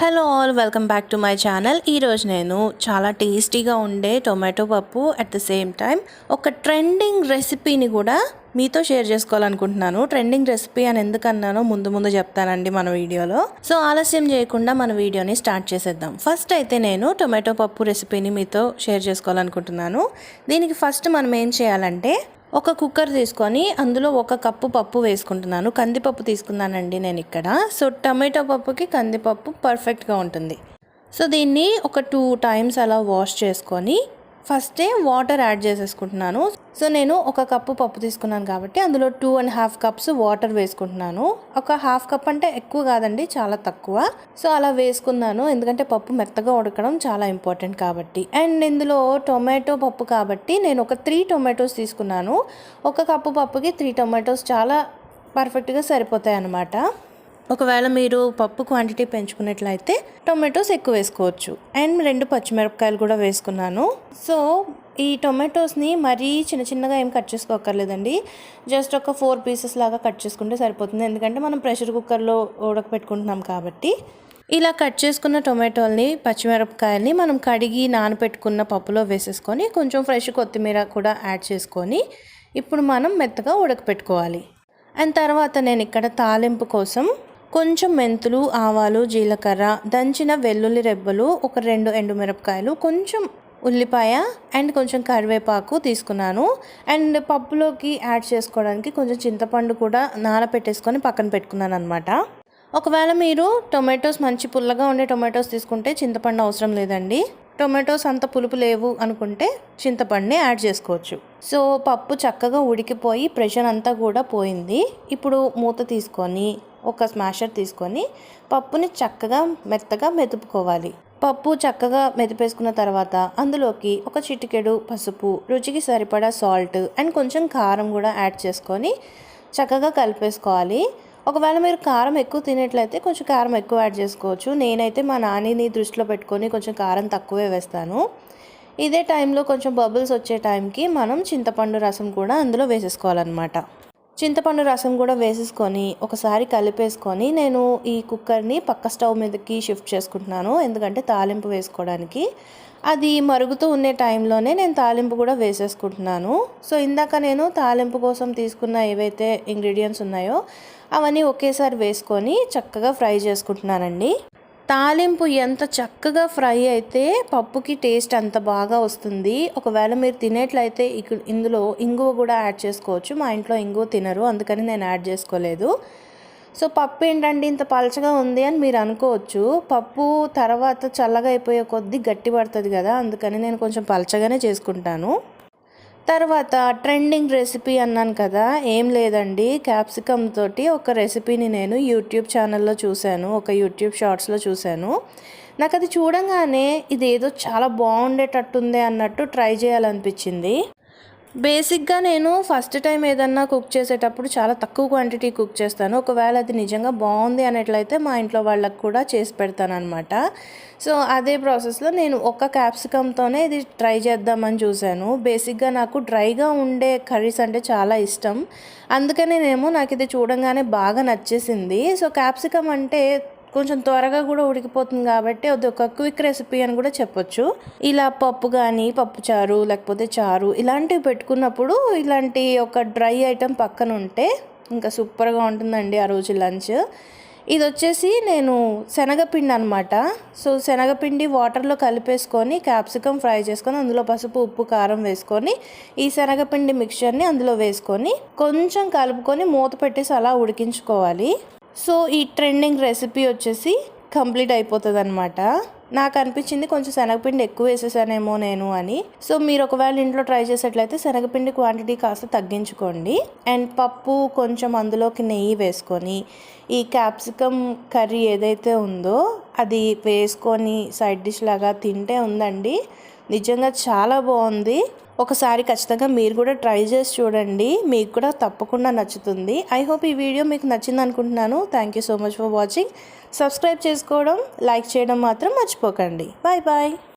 Hello all welcome back to my channel ఈరోజు నేను చాలా టేస్టీగా ఉండే టొమాటో పప్పు అట్ ద సేమ్ టైం ఒక ట్రెండింగ్ రెసిపీని కూడా మీతో షేర్ చేసుకోవాలనుకుంటున్నాను. ట్రెండింగ్ రెసిపీ అని ఎందుకన్నానో ముందు ముందు చెప్తానండి మన వీడియోలో. సో ఆలస్యం చేయకుండా మన వీడియోని స్టార్ట్ చేసేద్దాం. ఫస్ట్ అయితే నేను టొమాటో పప్పు రెసిపీని మీతో షేర్ చేసుకోవాలనుకుంటున్నాను. దీనికి ఫస్ట్ మనం ఏం చేయాలంటే ఒక కుక్కర్ తీసుకొని అందులో ఒక కప్పు పప్పు వేసుకుంటున్నాను. కందిపప్పు తీసుకున్నానండి నేను ఇక్కడ. సో టమాటో పప్పుకి కందిపప్పు పర్ఫెక్ట్గా ఉంటుంది. సో దీన్ని ఒక టూ టైమ్స్ అలా వాష్ చేసుకొని ఫస్టే వాటర్ యాడ్ చేసేసుకుంటున్నాను. సో నేను ఒక కప్పు పప్పు తీసుకున్నాను కాబట్టి అందులో two and half cups water వేసుకుంటున్నాను. ఒక హాఫ్ కప్ అంటే ఎక్కువ కాదండి చాలా తక్కువ. సో అలా వేసుకున్నాను. ఎందుకంటే పప్పు మెత్తగా ఉడకడం చాలా ఇంపార్టెంట్ కాబట్టి. అండ్ ఇందులో టొమాటో పప్పు కాబట్టి నేను ఒక త్రీ టొమాటోస్ తీసుకున్నాను. ఒక కప్పు పప్పుకి త్రీ టొమాటోస్ చాలా పర్ఫెక్ట్గా సరిపోతాయి అన్నమాట ఒకవేళ మీరు పప్పు క్వాంటిటీ పెంచుకున్నట్లయితే టొమాటోస్ ఎక్కువ వేసుకోవచ్చు. అండ్ రెండు పచ్చిమిరపకాయలు కూడా వేసుకున్నాను. సో ఈ టొమాటోస్ని మరీ చిన్న చిన్నగా ఏం కట్ చేసుకోకర్లేదండి జస్ట్ ఒక ఫోర్ పీసెస్ లాగా కట్ చేసుకుంటే సరిపోతుంది. ఎందుకంటే మనం ప్రెషర్ కుక్కర్లో ఉడకపెట్టుకుంటున్నాం కాబట్టి. ఇలా కట్ చేసుకున్న టొమాటోల్ని పచ్చిమిరపకాయల్ని మనం కడిగి నానబెట్టుకున్న పప్పులో వేసేసుకొని కొంచెం ఫ్రెష్ కొత్తిమీర కూడా యాడ్ చేసుకొని ఇప్పుడు మనం మెత్తగా ఉడకపెట్టుకోవాలి. అండ్ తర్వాత నేను ఇక్కడ తాలింపు కోసం కొంచెం మెంతులు ఆవాలు జీలకర్ర దంచిన వెల్లుల్లి రెబ్బలు ఒక రెండు ఎండుమిరపకాయలు కొంచెం ఉల్లిపాయ అండ్ కొంచెం కరివేపాకు తీసుకున్నాను. అండ్ పప్పులోకి యాడ్ చేసుకోవడానికి కొంచెం చింతపండు కూడా నానపెట్టేసుకొని పక్కన పెట్టుకున్నాను అనమాట ఒకవేళ మీరు టొమాటోస్ మంచి పుల్లగా ఉండే టొమాటోస్ తీసుకుంటే చింతపండు అవసరం లేదండి. టొమాటోస్ అంత పులుపు లేవు అనుకుంటే చింతపండుని యాడ్ చేసుకోవచ్చు. సో పప్పు చక్కగా ఉడికిపోయి ప్రెషర్ అంతా కూడా పోయింది. ఇప్పుడు మూత తీసుకొని ఒక స్మాషర్ తీసుకొని పప్పుని చక్కగా మెత్తగా మెతుపుకోవాలి పప్పు చక్కగా మెదిపేసుకున్న తర్వాత అందులోకి ఒక చిటికెడు పసుపు రుచికి సరిపడా సాల్ట్ అండ్ కొంచెం కారం కూడా యాడ్ చేసుకొని చక్కగా కలిపేసుకోవాలి. ఒకవేళ మీరు కారం ఎక్కువ తినేట్లయితే కొంచెం కారం ఎక్కువ యాడ్ చేసుకోవచ్చు. నేనైతే మా నానిని దృష్టిలో పెట్టుకొని కొంచెం కారం తక్కువే వేస్తాను. ఇదే టైంలో కొంచెం బబుల్స్ వచ్చే టైంకి మనం చింతపండు రసం కూడా అందులో వేసేసుకోవాలన్నమాట. చింతపండు రసం కూడా వేసేసుకొని ఒకసారి కలిపేసుకొని నేను ఈ కుక్కర్ని పక్క స్టవ్ మీదకి షిఫ్ట్ చేసుకుంటున్నాను. ఎందుకంటే తాలింపు వేసుకోవడానికి. అది మరుగుతూ ఉండే టైంలోనే నేను తాలింపు కూడా వేసేసుకుంటున్నాను. సో ఇందాక నేను తాలింపు కోసం తీసుకున్న ఏవైతే ఇంగ్రీడియంట్స్ ఉన్నాయో అవన్నీ ఒకేసారి వేసుకొని చక్కగా ఫ్రై చేసుకుంటున్నానండి. తాలింపు ఎంత చక్కగా ఫ్రై అయితే పప్పుకి టేస్ట్ అంత బాగా వస్తుంది. ఒకవేళ మీరు తినేట్లయితే ఇక్కడ ఇందులో ఇంగువ కూడా యాడ్ చేసుకోవచ్చు. మా ఇంట్లో ఇంగువ తినరు అందుకని నేను యాడ్ చేసుకోలేదు. సో పప్పు ఏంటంటే ఇంత పలచగా ఉంది అని మీరు అనుకోవచ్చు. పప్పు తర్వాత చల్లగా అయిపోయే కొద్దీ గట్టి పడుతుంది కదా అందుకని నేను కొంచెం పలచగానే చేసుకుంటాను. తర్వాత ట్రెండింగ్ రెసిపీ అన్నాను కదా ఏం లేదండి. క్యాప్సికమ్ తోటి ఒక రెసిపీని నేను యూట్యూబ్ ఛానల్లో చూశాను ఒక యూట్యూబ్ షార్ట్స్లో చూశాను. నాకు అది చూడంగానే ఇది ఏదో చాలా బాగుండేటట్టుంది అన్నట్టు ట్రై చేయాలనిపించింది. బేసిక్గా నేను ఫస్ట్ టైం ఏదన్నా కుక్ చేసేటప్పుడు చాలా తక్కువ క్వాంటిటీ కుక్ చేస్తాను. ఒకవేళ అది నిజంగా బాగుంది అనేట్లయితే మా ఇంట్లో వాళ్ళకి కూడా చేసి పెడతానమాట సో అదే ప్రాసెస్లో నేను ఒక క్యాప్సికమ్తోనే ఇది ట్రై చేద్దామని చూశాను. బేసిక్గా నాకు డ్రైగా ఉండే కర్రీస్ అంటే చాలా ఇష్టం. అందుకనే నేనేమో నాకు ఇది చూడంగానే బాగా నచ్చేసింది. సో క్యాప్సికమ్ అంటే కొంచెం త్వరగా కూడా ఉడికిపోతుంది కాబట్టి అది ఒక క్విక్ రెసిపీ అని కూడా చెప్పొచ్చు. ఇలా పప్పు కానీ పప్పు చారు లేకపోతే చారు ఇలాంటివి పెట్టుకున్నప్పుడు ఇలాంటి ఒక డ్రై ఐటెం పక్కన ఉంటే ఇంకా సూపర్గా ఉంటుందండి ఆ రోజు లంచ్. ఇది వచ్చేసి నేను శనగపిండి అనమాట సో శనగపిండి వాటర్లో కలిపేసుకొని క్యాప్సికమ్ ఫ్రై చేసుకొని అందులో పసుపు ఉప్పు కారం వేసుకొని ఈ శనగపిండి మిక్చర్ని అందులో వేసుకొని కొంచెం కలుపుకొని మూత పెట్టేసి అలా ఉడికించుకోవాలి. సో ఈ ట్రెండింగ్ రెసిపీ వచ్చేసి కంప్లీట్ అయిపోతుంది అనమాట నాకు అనిపించింది కొంచెం శనగపిండి ఎక్కువ వేసేసానేమో నేను అని. సో మీరు ఒకవేళ ఇంట్లో ట్రై చేసేట్లయితే శనగపిండి క్వాంటిటీ కాస్త తగ్గించుకోండి. అండ్ పప్పు కొంచెం అందులోకి నెయ్యి వేసుకొని ఈ క్యాప్సికమ్ కర్రీ ఏదైతే ఉందో అది వేసుకొని సైడ్ డిష్ లాగా తింటే ఉందండి. నిజంగా చాలా బాగుంది. ఒకసారి ఖచ్చితంగా మీరు కూడా ట్రై చేసి చూడండి. మీకు కూడా తప్పకుండా నచ్చుతుంది. ఐ హోప్ ఈ వీడియో మీకు నచ్చింది అనుకుంటున్నాను. Thank you so much for watching subscribe చేసుకోవడం లైక్ చేయడం మాత్రం మర్చిపోకండి. Bye bye